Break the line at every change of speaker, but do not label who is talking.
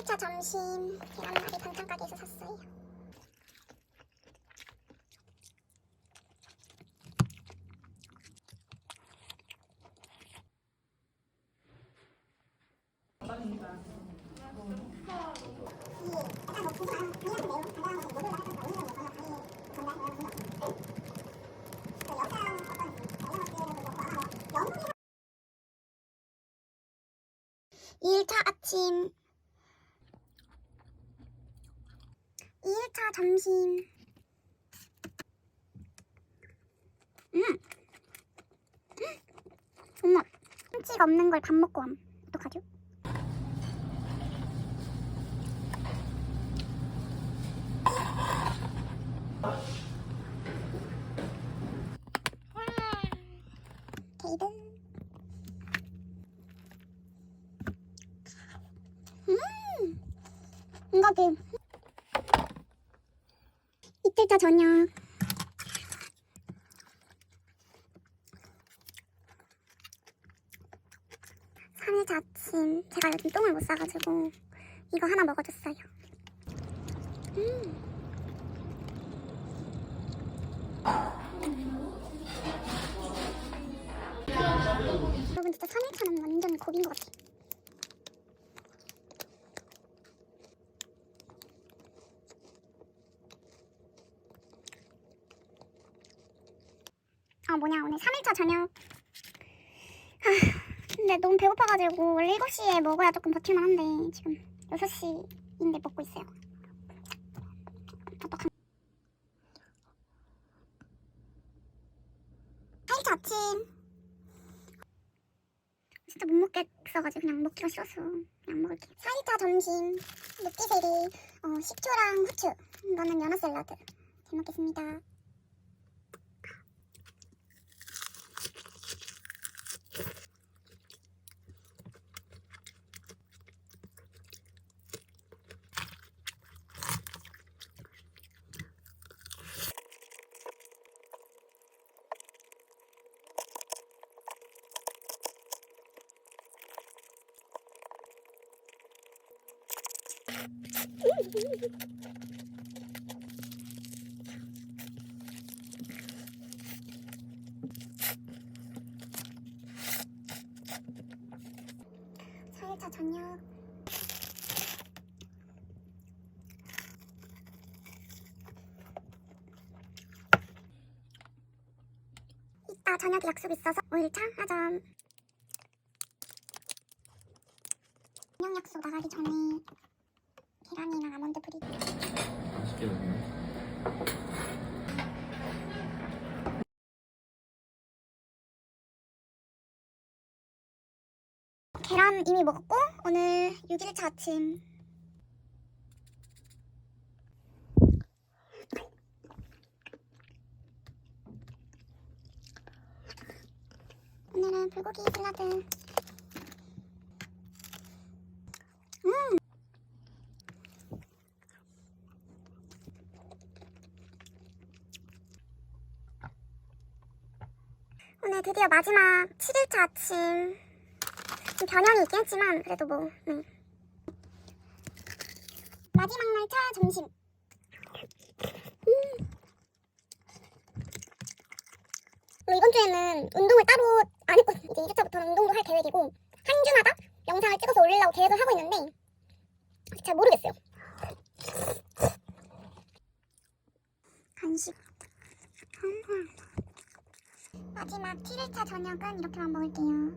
4일차 점심 계란말이 반찬 가게에서 샀어요. 이일차 아침 2일차 점심 음! 정말 참치가 없는 걸 밥 먹고 함 어떡하죠? 게이드 음! 뭔가 그 이틀차 저녁. 삼일차 아침 제가 요즘 똥을 못 싸가지고 이거 하나 먹어줬어요. 음. 여러분 진짜 3일차는 완전 고비인 것 같아 아 뭐냐 오늘 3일차 저녁. 아 근데 너무 배고파가지고 원래 7시에 먹어야 조금 버틸만 한데 지금 6시인데 먹고 있어요. 어떡한 4일차 아침. 진짜 못 먹겠어가지고 그냥 먹기가 싫어서 그냥 먹을게요. 4일차 점심 느끼세리 어, 식초랑 후추. 이거는 연어 샐러드. 잘 먹겠습니다 사일차 저녁 이따 저녁에 약속 있어서 5일차? 하점. 저녁 약속 나가기 전에 계란이랑 아몬드 브리
맛있게 먹네.
계란 이미 먹었고 오늘 6일차 아침 오늘은 불고기 샐러드 음 오늘 드디어 마지막 7일차 아침. 좀 변형이 있긴 했지만 그래도 뭐 네. 마지막 날 차 점심. 음. 뭐 이번 주에는 운동을 따로 안 했거든요 이제 2주차부터는 운동도 할 계획이고 한 주마다 영상을 찍어서 올리려고 계획을 하고 있는데 잘 모르겠어요. 간식 마지막 7일차 저녁은 이렇게만 먹을게요